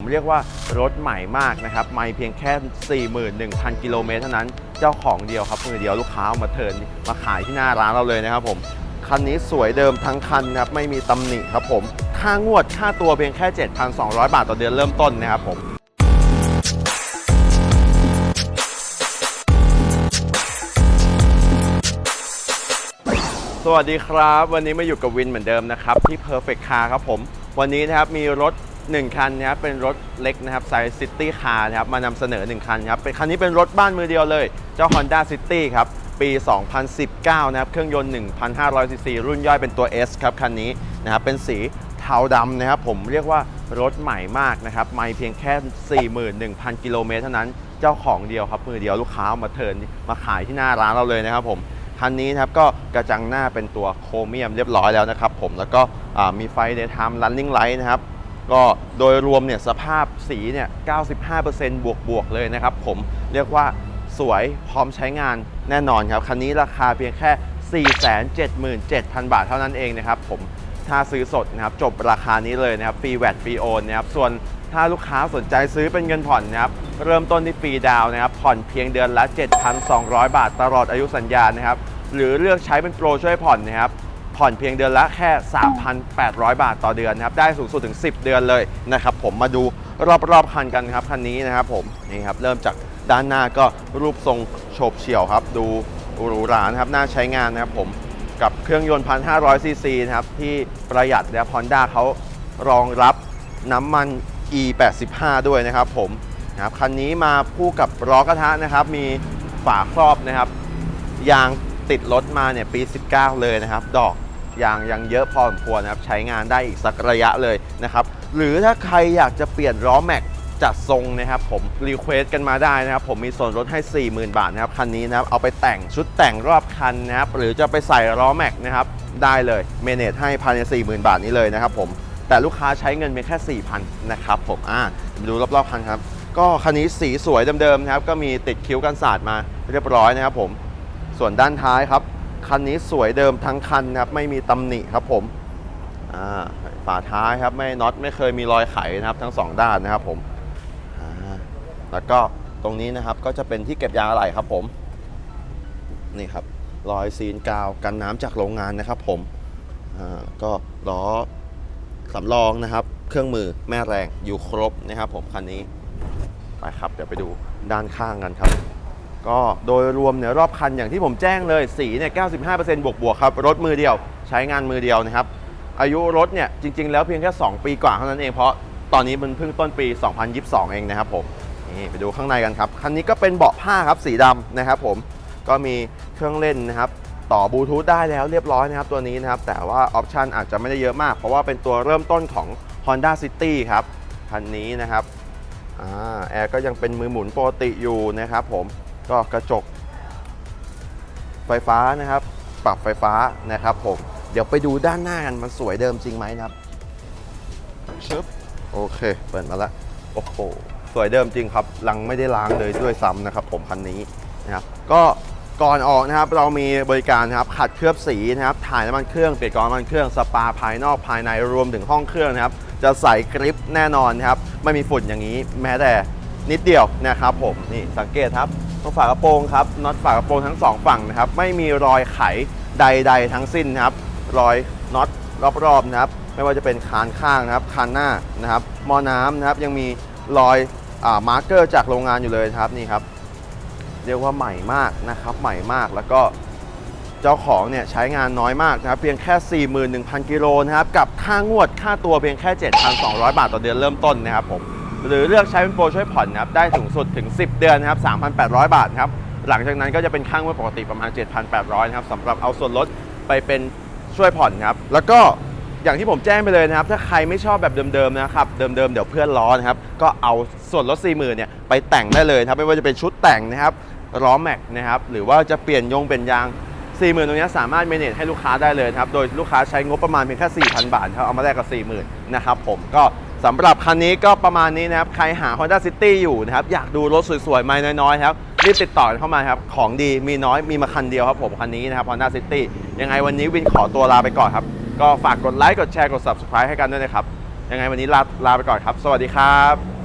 ผมเรียกว่ารถใหม่มากนะครับ ไม่เพียงแค่ 41,000 กิโลเมตรเท่านั้น เจ้าของเดียวครับมือเดียวลูกค้ามาเทินมาขายที่หน้าร้านเราเลยนะครับผม คันนี้สวยเดิมทั้งคันนะครับ ไม่มีตำหนิครับผม ค่างวดค่าตัวเพียงแค่ 7,200 บาทต่อเดือนเริ่มต้นนะครับผมสวัสดีครับ วันนี้มาอยู่กับวินเหมือนเดิมนะครับ ที่ Perfect Car ครับผม วันนี้นะครับมีรถ 1 คันนะครับเป็นรถเล็กนะครับไซส์ซิตี้คาร์นะครับมานำเสนอ 1 คันครับเป็นคันนี้เป็นรถบ้านมือเดียวเลย เจ้า Honda City ครับปี 2019 นะครับเครื่องยนต์ 1,500ซีซีรุ่นย่อยเป็นตัว S ครับคันนี้นะครับเป็นสีเทาดำนะครับผมเรียกว่ารถใหม่มากนะครับไม่เพียงแค่ 41,000 กิโลเมตรเท่านั้นเจ้าของเดียวครับมือเดียวลูกค้าเอามาเทินมาขายที่หน้าร้านเราเลยนะครับผมคันนี้นะครับก็กระจังหน้าเป็นตัวโครเมียมเรียบร้อยแล้วนะครับผมแล้วก็มีไฟ daytime running light นะครับ ก็โดยรวมเนี่ยสภาพสีเนี่ย 95%บวกบวกๆเลยนะครับผมเรียกว่าสวยพร้อมใช้งานแน่นอนครับ คันนี้ราคาเพียงแค่ 477,000 บาทเท่านั้นเองนะครับผมถ้าซื้อสดนะครับจบราคานี้เลยนะครับฟรีแวตฟรีโอนนะครับส่วนถ้าลูกค้าสนใจซื้อเป็นเงินผ่อนนะครับเริ่มต้นที่ฟรีดาวนะครับผ่อนเพียงเดือนละ 7,200 บาทตลอดอายุสัญญานะครับหรือเลือกใช้เป็นโปรช่วยผ่อนนะครับ ผ่อนเพียงเดือนละแค่ 3,800 บาทต่อเดือนนะครับ ได้สูงสุดถึง 10 เดือนเลยนะครับ ผมมาดูรอบๆคันกันครับคันนี้นะครับผมนี่ครับเริ่มจากด้านหน้าก็รูปทรงโฉบเฉี่ยวครับ ดูหรูหรานะครับน่าใช้งานนะครับผมกับเครื่องยนต์ 1,500 ซีซีนะครับ ที่ประหยัดนะครับ Honda เขารองรับน้ำมัน E85 ด้วยนะครับ ผมนะครับคันนี้มาคู่กับล้อกระทะนะครับ มีฝาครอบนะครับ ยางติดรถมาเนี่ยปี 19 เลยนะครับ ดอก ยางยังเยอะพอสมควรนะครับใช้งานได้อีกสักระยะเลยนะครับหรือถ้าใครอยากจะเปลี่ยนล้อแม็กจัดทรงนะครับผมรีเควสกันมาได้นะครับผมมีส่วนลดให้ 40,000 บาทนะครับคันนี้นะครับเอาไปแต่งชุดแต่งรอบคันนะครับหรือจะไปใส่ล้อแม็กนะครับได้เลยเมเนจให้ภายใน 40,000 บาทนี้เลยนะครับผมแต่ลูกค้าใช้เงินเพียงแค่ 4,000 นะครับผมอ่ามาดูรอบๆคันครับ ก็คันนี้สีสวยเดิมๆนะครับก็มีติดคิ้วกันสาดมาเรียบร้อยนะครับผมส่วนด้านท้ายครับ คันนี้สวยเดิมทั้งคันนะครับไม่มีตำหนิครับผมอ่าฝาท้ายครับไม่น็อตไม่เคยมีรอยไขนะครับ ทั้งสองด้านนะครับผมแล้วก็ตรงนี้นะครับก็จะเป็นที่เก็บยางอะไหล่ครับผมนี่ครับรอยซีนกาวกันน้ำจากโรงงานนะครับผมก็ล้อสำรองนะครับ เครื่องมือแม่แรงอยู่ครบนะครับผมคันนี้ไปครับเดี๋ยวไปดูด้านข้างกันครับ ก็โดยรวมเนี่ยรอบคันอย่างที่ผมแจ้งเลยสีเนี่ย 95%บวกบวกครับ รถมือเดียว ใช้งานมือเดียวนะครับ อายุรถเนี่ยจริง ๆ แล้วเพียงแค่ 2 ปีกว่าเท่านั้นเองเพราะตอนนี้มันเพิ่งต้นปี 2022 เองนะครับผมนี่ไปดูข้างในกันครับ คันนี้ก็เป็นเบาะผ้าครับสีดำนะครับผมก็มีเครื่องเล่นนะครับต่อบลูทูธได้แล้วเรียบร้อยนะครับตัวนี้นะครับ แต่ว่าออปชันอาจจะไม่ได้เยอะมาก เพราะว่าเป็นตัวเริ่มต้นของ Honda City ครับคันนี้นะครับอแอร์ก็ยังเป็นมือหมุนปกติอยู่นะครับผม ก็กระจกไฟฟ้านะครับ ปรับไฟฟ้านะครับผมเดี๋ยวไปดูด้านหน้ากันมันสวยเดิมจริงไหมนะครับชึบโอเค เปิดมาแล้วโอ้โหสวยเดิมจริงครับลังไม่ได้ล้างเลยด้วยซ้ำนะครับ ผมคันนี้นะครับก็ก่อนออกนะครับเรามีบริการนะครับขัดเคลือบสีนะครับถ่ายน้ำมันเครื่องเปลี่ยนกรองน้ำมันเครื่องสปาภายนอกภายในรวมถึงห้องเครื่องนะครับ จะใส่กริปแน่นอนครับไม่มีฝุ่นอย่างนี้ แม้แต่นิดเดียวนะครับผมนี่สังเกตครับ ตรงฝากระโปรงครับน็อตฝากระโปรงทั้งสองฝั่งนะครับ ไม่มีรอยไขใด ๆ ทั้งสิ้นนะครับ รอยน็อตรอบๆนะครับ ไม่ว่าจะเป็นคานข้างนะครับ คานหน้านะครับมอน้ำนะครับ ยังมีรอยอามาร์กเกอร์จากโรงงานอยู่เลยครับนี่ครับ เรียกว่าใหม่มากนะครับ ใหม่มากแล้วก็เจ้าของเนี่ยใช้งานน้อยมากนะครับ เพียงแค่ 41,000 กิโลนะครับ กับค่างวดค่าตัวเพียงแค่ 7,200 บาทต่อเดือนเริ่มต้นนะครับผม หรือเลือกใช้เป็นโปรช่วยผ่อนนะครับได้สูงสุดถึง 10 เดือนนะครับ3,800 บาทครับหลังจากนั้นก็จะเป็นค่างวดปกติประมาณ 7,800นะครับสำหรับเอาส่วนลดไปเป็นช่วยผ่อนครับแล้วก็อย่างที่ผมแจ้งไปเลยนะครับ ถ้าใครไม่ชอบแบบเดิมๆนะครับ เดิมๆ เดี๋ยวเพื่อนล้อนะครับ ก็เอาส่วนลด4 0,000เนี่ยไปแต่งได้เลยครับ ไม่ว่าจะเป็นชุดแต่งนะครับ ล้อแม็กนะครับ หรือว่าจะเปลี่ยนยงเป็นยาง 40,000ตรงนี้สามารถเมเนจให้ลูกค้าได้เลยครับ โดยลูกค้าใช้งบประมาณเพียงแค่4,000 บาทครับเอามาแลกกับ 40,000นะครับผมก็ สำหรับคันนี้ก็ประมาณนี้นะครับ ใครหา Honda City อยู่นะครับ อยากดูรถสวยๆไม่น้อยๆครับ รีบติดต่อเข้ามาครับ ของดีมีน้อยมีมาคันเดียวครับผม คันนี้นะครับ Honda City ยังไงวันนี้วินขอตัวลาไปก่อนครับ ก็ฝากกดไลค์กดแชร์กด Subscribe ให้กันด้วยนะครับ ยังไงวันนี้ลาลาไปก่อนครับ สวัสดีครับ